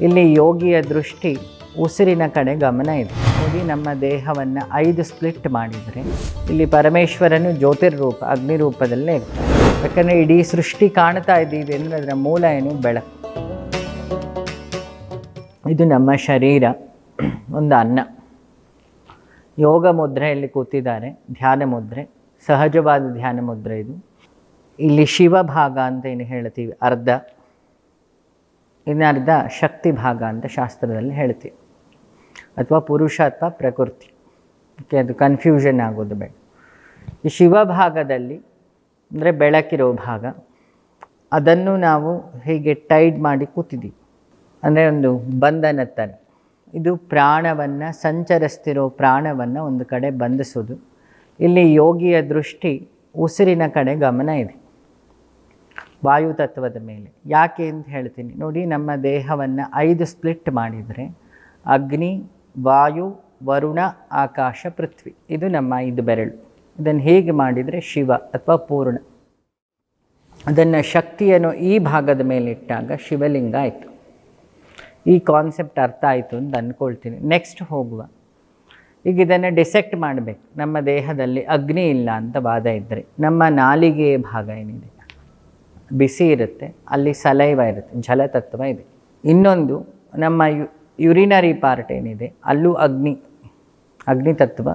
ಇಲ್ಲಿ ಯೋಗಿಯ ದೃಷ್ಟಿ ಉಸಿರಿನ ಕಡೆ ಗಮನ ಇದೆ. ನೋಡಿ ನಮ್ಮ ದೇಹವನ್ನು ಐದು ಸ್ಪ್ಲಿಟ್ ಮಾಡಿದರೆ ಇಲ್ಲಿ ಪರಮೇಶ್ವರನು ಜ್ಯೋತಿರ್ರೂಪ ಅಗ್ನಿ ರೂಪದಲ್ಲೇ ಇರ್ತಾರೆ ಯಾಕಂದರೆ ಇಡೀ ಸೃಷ್ಟಿ ಕಾಣ್ತಾ ಇದ್ದೀವಿ ಅಂದರೆ ಅದರ ಮೂಲ ಏನು? ಬೆಳಕು. ಇದು ನಮ್ಮ ಶರೀರ. ಒಂದು ಅನ್ನ. ಯೋಗ ಮುದ್ರೆಯಲ್ಲಿ ಕೂತಿದ್ದಾರೆ. ಧ್ಯಾನ ಮುದ್ರೆ. ಸಹಜವಾದ ಧ್ಯಾನ ಮುದ್ರೆ ಇದು. ಇಲ್ಲಿ ಶಿವ ಭಾಗ ಅಂತ ಏನು ಹೇಳ್ತೀವಿ. ಅರ್ಧ. ಇನ್ನು ಅರ್ಧ ಶಕ್ತಿ ಭಾಗ ಅಂತ ಶಾಸ್ತ್ರದಲ್ಲಿ ಹೇಳ್ತೀವಿ. ಅಥವಾ ಪುರುಷ ಅಥವಾ ಪ್ರಕೃತಿ. ಓಕೆ ಅದು ಕನ್ಫ್ಯೂಷನ್ ಆಗೋದು ಬೇಡ. ಈ ಶಿವ ಭಾಗದಲ್ಲಿ, ಅಂದರೆ ಬೆಳಕಿರೋ ಭಾಗ, ಅದನ್ನು ನಾವು ಹೀಗೆ ಟೈಡ್ ಮಾಡಿ ಕೂತಿದ್ದೀವಿ. ಅಂದರೆ ಒಂದು ಬಂಧನ ಥರ ಇದು ಪ್ರಾಣವನ್ನು, ಸಂಚರಿಸ್ತಿರೋ ಪ್ರಾಣವನ್ನು ಒಂದು ಕಡೆ ಬಂಧಿಸೋದು. ಇಲ್ಲಿ ಯೋಗಿಯ ದೃಷ್ಟಿ ಉಸಿರಿನ ಕಡೆ ಗಮನ ಇದೆ. ವಾಯು ತತ್ವದ ಮೇಲೆ. ಯಾಕೆ ಅಂತ ಹೇಳ್ತೀನಿ. ನೋಡಿ, ನಮ್ಮ ದೇಹವನ್ನು ಐದು ಸ್ಪ್ಲಿಟ್ ಮಾಡಿದರೆ ಅಗ್ನಿ, ವಾಯು, ವರುಣ, ಆಕಾಶ, ಪೃಥ್ವಿ. ಇದು ನಮ್ಮ ಐದು ಬೆರಳು. ಇದನ್ನು ಹೇಗೆ ಮಾಡಿದರೆ ಶಿವ ಅಥವಾ ಪೂರ್ಣ. ಅದನ್ನು ಶಕ್ತಿಯನ್ನು ಈ ಭಾಗದ ಮೇಲೆ ಇಟ್ಟಾಗ ಶಿವಲಿಂಗ ಆಯಿತು. ಈ ಕಾನ್ಸೆಪ್ಟ್ ಅರ್ಥ ಆಯಿತು ಅಂತ ಅಂದ್ಕೊಳ್ತೀನಿ ನೆಕ್ಸ್ಟ್ ಹೋಗುವ. ಈಗ ಇದನ್ನು ಡಿಸೆಕ್ಟ್ ಮಾಡಬೇಕು. ನಮ್ಮ ದೇಹದಲ್ಲಿ ಅಗ್ನಿ ಇಲ್ಲ ಅಂತ ವಾದ ಇದ್ದರೆ ನಮ್ಮ ನಾಲಿಗೆಯ ಭಾಗ ಏನಿದೆ? ಬಿಸಿ ಇರುತ್ತೆ, ಅಲ್ಲಿ ಸಲೈವ ಇರುತ್ತೆ, ಜಲತತ್ವ ಇದೆ. ಇನ್ನೊಂದು, ನಮ್ಮ ಯು, ಯುರಿನರಿ ಪಾರ್ಟ್ ಏನಿದೆ, ಅಲ್ಲೂ ಅಗ್ನಿ ಅಗ್ನಿ ತತ್ವ,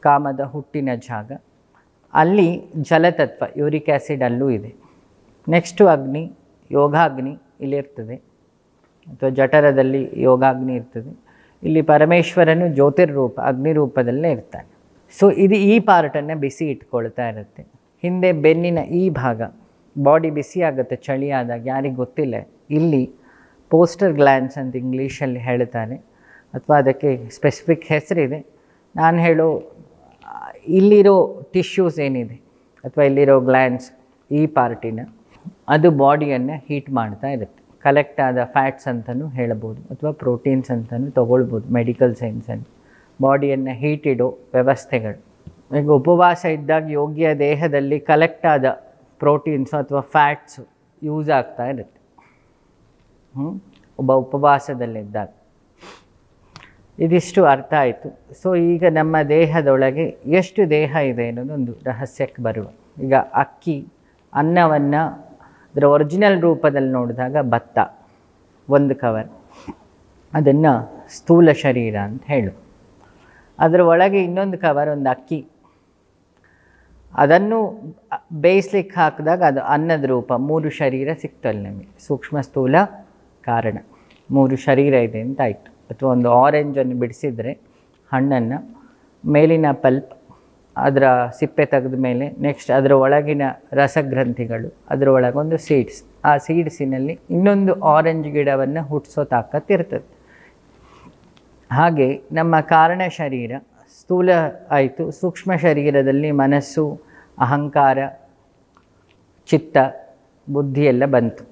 ಕಾಮದ ಹುಟ್ಟಿನ ಜಾಗ, ಅಲ್ಲಿ ಜಲತತ್ವ, ಯೂರಿಕ್ ಆ್ಯಸಿಡ್ ಅಲ್ಲೂ ಇದೆ. ನೆಕ್ಸ್ಟು ಅಗ್ನಿ, ಯೋಗಾಗ್ನಿ ಇಲ್ಲಿರ್ತದೆ. ಅಥವಾ ಜಠರದಲ್ಲಿ ಯೋಗಾಗ್ನಿ ಇರ್ತದೆ. ಇಲ್ಲಿ ಪರಮೇಶ್ವರನು ಜ್ಯೋತಿರ್ರೂಪ ಅಗ್ನಿ ರೂಪದಲ್ಲೇ ಇರ್ತಾನೆ. ಸೊ ಇದು ಈ ಪಾರ್ಟನ್ನು ಬಿಸಿ ಇಟ್ಕೊಳ್ತಾ ಇರುತ್ತೆ. ಹಿಂದೆ ಬೆನ್ನಿನ ಈ ಭಾಗ ಬಾಡಿ ಬಿಸಿ ಆಗುತ್ತೆ, ಚಳಿ ಆದಾಗ, ಯಾರಿಗೆ ಗೊತ್ತಿಲ್ಲ. ಇಲ್ಲಿ ಪೋಸ್ಟರ್ ಗ್ಲ್ಯಾನ್ಸ್ ಅಂತ ಇಂಗ್ಲೀಷಲ್ಲಿ ಹೇಳ್ತಾರೆ. ಅಥವಾ ಅದಕ್ಕೆ ಸ್ಪೆಸಿಫಿಕ್ ಹೆಸರಿದೆ. ನಾನು ಹೇಳೋ, ಇಲ್ಲಿರೋ ಟಿಶ್ಯೂಸ್ ಏನಿದೆ? ಅಥವಾ ಇಲ್ಲಿರೋ ಗ್ಲ್ಯಾನ್ಸ್ ಈ ಪಾರ್ಟಿನ, ಅದು ಬಾಡಿಯನ್ನು ಹೀಟ್ ಮಾಡ್ತಾ ಇರುತ್ತೆ. ಕಲೆಕ್ಟ್ ಆದ ಫ್ಯಾಟ್ಸ್ ಅಂತಲೂ ಹೇಳ್ಬೋದು, ಅಥವಾ ಪ್ರೋಟೀನ್ಸ್ ಅಂತಲೂ ತೊಗೊಳ್ಬೋದು, ಮೆಡಿಕಲ್ ಸೈನ್ಸಲ್ಲಿ ಬಾಡಿಯನ್ನು ಹೀಟ್ ಇಡೋ ವ್ಯವಸ್ಥೆಗಳು. ಈಗ ಉಪವಾಸ ಇದ್ದಾಗ ಯೋಗ್ಯ ದೇಹದಲ್ಲಿ ಕಲೆಕ್ಟ್ ಆದ ಪ್ರೋಟೀನ್ಸು ಅಥವಾ ಫ್ಯಾಟ್ಸು ಯೂಸ್ ಆಗ್ತಾ ಇರುತ್ತೆ. ಹ್ಞೂ ಒಬ್ಬ ಉಪವಾಸದಲ್ಲಿದ್ದಾಗ. ಇದಿಷ್ಟು ಅರ್ಥ ಆಯಿತು. ಸೊ ಈಗ ನಮ್ಮ ದೇಹದೊಳಗೆ ಎಷ್ಟು ದೇಹ ಇದೆ ಅನ್ನೋದು ಒಂದು ರಹಸ್ಯಕ್ಕೆ ಬರುವ. ಈಗ ಅಕ್ಕಿ, ಅನ್ನವನ್ನು ಅದರ ಒರಿಜಿನಲ್ ರೂಪದಲ್ಲಿ ನೋಡಿದಾಗ ಭತ್ತ, ಒಂದು ಕವರ್ ಅದನ್ನು ಸ್ಥೂಲ ಶರೀರ ಅಂತ ಹೇಳು ಅದರ ಒಳಗೆ ಇನ್ನೊಂದು ಕವರ್ ಒಂದು ಅಕ್ಕಿ. ಅದನ್ನು ಬೇಯಿಸ್ಲಿಕ್ಕೆ ಹಾಕಿದಾಗ ಅದು ಅನ್ನದ ರೂಪ, ಮೂರು ಶರೀರ ಸಿಕ್ತಲ್ಲ ನಮಗೆ. ಸೂಕ್ಷ್ಮ ಸ್ಥೂಲ ಕಾರಣ. ಮೂರು ಶರೀರ ಇದೆ ಅಂತ ಆಯಿತು. ಅಥವಾ ಒಂದು ಆರೆಂಜನ್ನು ಬಿಡಿಸಿದರೆ ಹಣ್ಣನ್ನು ಮೇಲಿನ ಪಲ್ಪ್, ಅದರ ಸಿಪ್ಪೆ ತೆಗೆದ ಮೇಲೆ ನೆಕ್ಸ್ಟ್ ಅದರ ಒಳಗಿನ ರಸಗ್ರಂಥಿಗಳು, ಅದರ ಒಳಗೊಂದು ಸೀಡ್ಸ್ ಆ ಸೀಡ್ಸಿನಲ್ಲಿ ಇನ್ನೊಂದು ಆರೆಂಜ್ ಗಿಡವನ್ನು ಹುಟ್ಟಿಸೋ ತಾಕತ್ತಿರ್ತದೆ ಹಾಗೆ ನಮ್ಮ ಕಾರಣ ಶರೀರ ಸ್ಥೂಲ ಆಯಿತು. ಸೂಕ್ಷ್ಮ ಶರೀರದಲ್ಲಿ ಮನಸ್ಸು, ಅಹಂಕಾರ, ಚಿತ್ತ, ಬುದ್ಧಿ ಎಲ್ಲ ಬಂತು.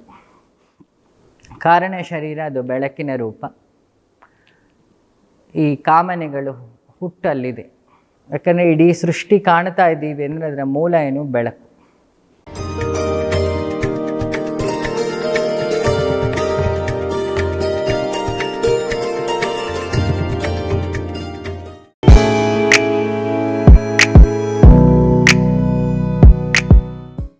ಕಾರಣ ಶರೀರ ಅದು ಬೆಳಕಿನ ರೂಪ. ಈ ಕಾಮನೆಗಳು ಹುಟ್ಟಲ್ಲಿದೆ. ಯಾಕಂದರೆ ಇಡೀ ಸೃಷ್ಟಿ ಕಾಣ್ತಾ ಇದ್ದೀವಿ ಅಂದರೆ ಅದರ ಮೂಲ ಏನು ಬೆಳಕು.